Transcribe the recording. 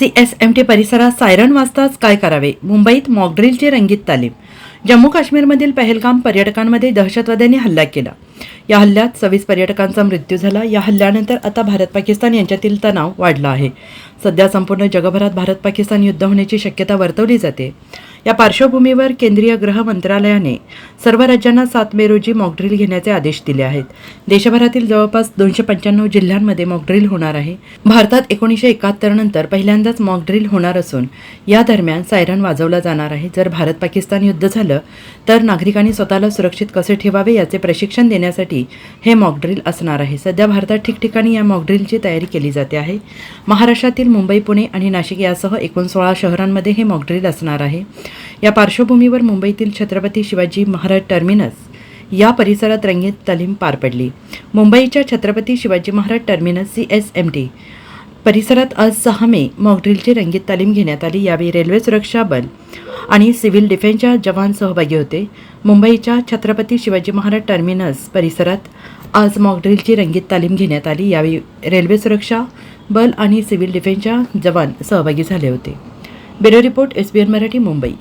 C S M T परिसरात siren वाजताच काय करावे? मुंबईत मॉकड्रिलची रंगीत तालीम. जम्मू काश्मीरमधील पहलगाम पर्यटकांमध्ये दहशतवाद्यांनी हल्ला केला. या हल्ल्यात सव्वीस पर्यटकांचा मृत्यू झाला. या हल्ल्यानंतर आता भारत पाकिस्तान यांच्यातील तणाव वाढला आहे. सध्या संपूर्ण जगभरात भारत पाकिस्तान युद्ध होण्याची शक्यता वर्तवली जाते. या पार्श्वभूमीवर केंद्रीय गृह मंत्रालयाने सर्व राज्यांना सात मे रोजी मॉकड्रिल घेण्याचे आदेश दिले आहेत. देशभरातील जवळपास दोनशे पंच्याण्णव जिल्ह्यांमध्ये मॉकड्रिल होणार आहे. भारतात एकोणीसशे एकाहत्तर नंतर पहिल्यांदाच मॉकड्रिल होणार असून या दरम्यान सायरन वाजवला जाणार आहे. जर भारत पाकिस्तान युद्ध झालं तर नागरिकांनी स्वतःला सुरक्षित कसे ठेवावे याचे प्रशिक्षण देण्यासाठी हे मॉकड्रिल असणार आहे. सध्या भारतात ठिकठिकाणी या मॉकड्रिलची तयारी केली जाते आहे. महाराष्ट्रातील मुंबई पुणे आणि नाशिक यासह एकूण सोळा शहरांमध्ये हे मॉकड्रिल असणार आहे. या पार्श्वभूमीवर मुंबईतील छत्रपती शिवाजी महाराज टर्मिनस या परिसरात रंगीत तालीम पार पडली. मुंबईच्या Chhatrapati Shivaji Maharaj terminus C S M T परिसरात आज सहा मे मॉकड्रिलची रंगीत तालीम घेण्यात आली. यावेळी रेल्वे सुरक्षा बल आणि सिव्हिल डिफेन्सच्या जवान सहभागी होते. मुंबईच्या छत्रपती शिवाजी महाराज टर्मिनस परिसरात आज मॉकड्रिलची रंगीत तालीम घेण्यात आली. यावेळी रेल्वे सुरक्षा बल आणि सिव्हिल डिफेन्सच्या जवान सहभागी झाले होते. Bureau report S B N Marathi Mumbai.